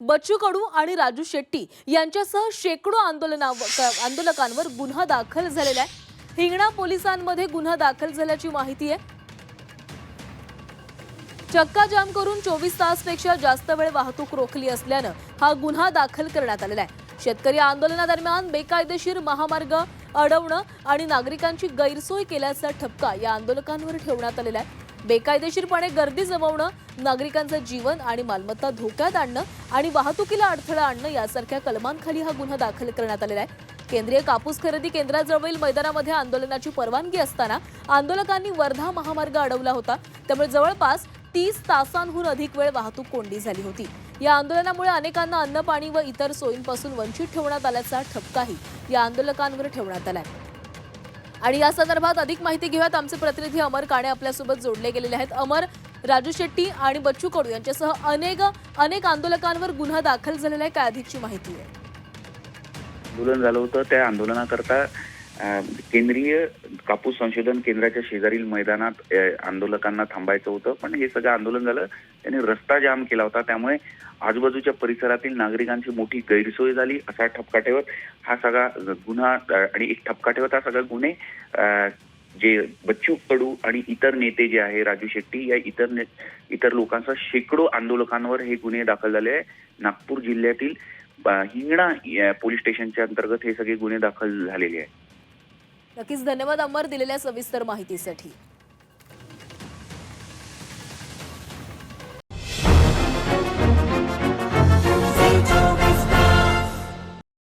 बच्चू कडू आणि राजू शेट्टी यांच्यासह शेकडो आंदोलना आंदोलकांवर गुन्हा दाखल झालेला आहे. हिंगणा पोलिसांमध्ये गुन्हा दाखल झाल्याची माहिती आहे. चक्का जाम करून चोवीस तासपेक्षा जास्त वेळ वाहतूक रोखली असल्यानं हा गुन्हा दाखल करण्यात आलेला आहे. शेतकरी आंदोलनादरम्यान बेकायदेशीर महामार्ग अडवणं आणि नागरिकांची गैरसोय केल्याचा ठपका या आंदोलकांवर ठेवण्यात आलेला आहे. बेकायदेशीरपणे गर्दी जमवणं नागरिकांचं जीवन आणि मालमत्ता धोक्यात आणणं आणि वाहतुकीला अडथळा आणणं यासारख्या कलमांखाली हा गुन्हा दाखल करण्यात आलेला आहे. केंद्रीय कापूस खरेदी केंद्राजवळील मैदानामध्ये आंदोलनाची परवानगी असताना आंदोलकांनी वर्धा महामार्ग अडवला होता. त्यामुळे जवळपास तीस तासांहून अधिक वेळ वाहतूक कोंडी झाली होती. या आंदोलनामुळे अनेकांना अन्न पाणी व इतर सोयींपासून वंचित ठेवण्यात आल्याचा ठपकाही या आंदोलकांवर ठेवण्यात आलाय. आणि या संदर्भात अधिक माहिती घेऊयात. आमचे प्रतिनिधी अमर काणे आपल्यासोबत जोडले गेलेले आहेत. अमर राजू शेट्टी आणि बच्चू कडू यांच्यासह अनेक अनेक आंदोलकांवर गुन्हा दाखल झालेला आहे. काय अधिकची माहिती आहे? आंदोलन झालं होतं. त्या आंदोलनाकरता केंद्रीय कापूस संशोधन केंद्राच्या शेजारील मैदानात आंदोलकांना थांबायचं होतं. पण हे सगळं आंदोलन झालं. त्यांनी रस्ता जाम केला होता. त्यामुळे आजूबाजूच्या परिसरातील नागरिकांची मोठी गैरसोय झाली असा ठपका ठेवत हा सगळा गुन्हा आणि एक ठपका ठेवत हा सगळा गुन्हे जे बच्चू कडू आणि इतर नेते जे आहे राजू शेट्टी या इतर ने, इतर लोकांचा शेकडो आंदोलकांवर हे गुन्हे दाखल झाले आहे नागपूर जिल्ह्यातील हिंगणा या पोलीस स्टेशनच्या अंतर्गत हे सगळे गुन्हे दाखल झालेले आहेत. नक्कीच धन्यवाद अमर दिलेल्या सविस्तर माहितीसाठी.